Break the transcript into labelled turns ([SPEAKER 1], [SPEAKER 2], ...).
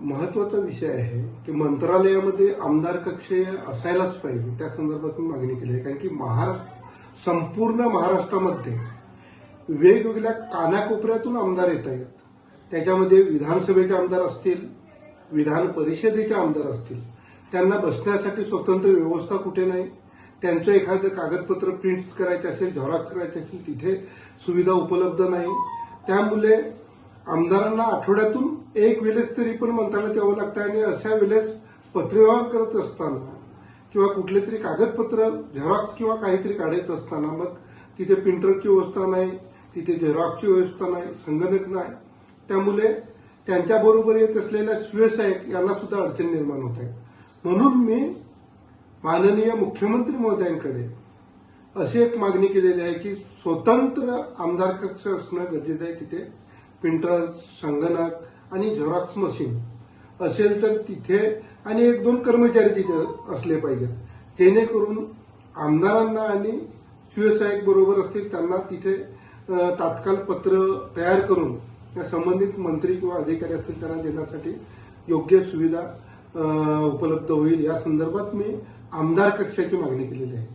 [SPEAKER 1] महत्त्वाचा विषय आहे की मंत्रालयामध्ये आमदार कक्ष असायलाच पाहिजे. त्या संदर्भात मी मागणी केली आहे. कारण की महाराष्ट्र संपूर्ण महाराष्ट्रामध्ये वेगवेगळ्या कानाकोपऱ्यातून आमदार येत आहेत. त्याच्यामध्ये विधानसभेचे आमदार असतील विधान परिषदेचे आमदार असतील. त्यांना बसण्यासाठी स्वतंत्र व्यवस्था कुठे नाही. त्यांचं एखादं कागदपत्र प्रिंट करायचे असेल झेरॉक्स करायचे असेल तिथे सुविधा उपलब्ध नाही. त्यामुळे आमदारांना आठवड्यातून एक वेळेस तरी पण मंत्रालयात यावं लागतं आणि अशा वेळेस पत्रव्यवहार करत असताना किंवा कुठले तरी कागदपत्र झेरॉक्स किंवा काहीतरी काढायचं असताना मग तिथे प्रिंटरची व्यवस्था नाही तिथे झेरॉक्सची व्यवस्था नाही संगणक नाही. त्यामुळे त्यांच्याबरोबर येत असलेल्या स्वयंसहाय्यक यांना सुद्धा अडचण निर्माण होत आहे म्हणून मी माननीय मुख्यमंत्री महोदयांकडे अशी एक मागणी केलेली आहे की स्वतंत्र आमदार कक्ष असणं गरजेचं आहे तिथे. प्रिंटर संगणक आणि झेरॉक्स मशीन असेल तर तिथे आणि एक दोन कर्मचारी तिथे असले पाहिजेत. जेणेकरून आमदारांना आणि शिवसाहेब बरोबर असतील त्यांना तिथे तात्काळ पत्र तयार करून त्या संबंधित मंत्री किंवा अधिकारी असतील त्यांना देण्यासाठी योग्य सुविधा उपलब्ध होईल. या संदर्भात मी आमदार कक्षाची मागणी केलेली आहे.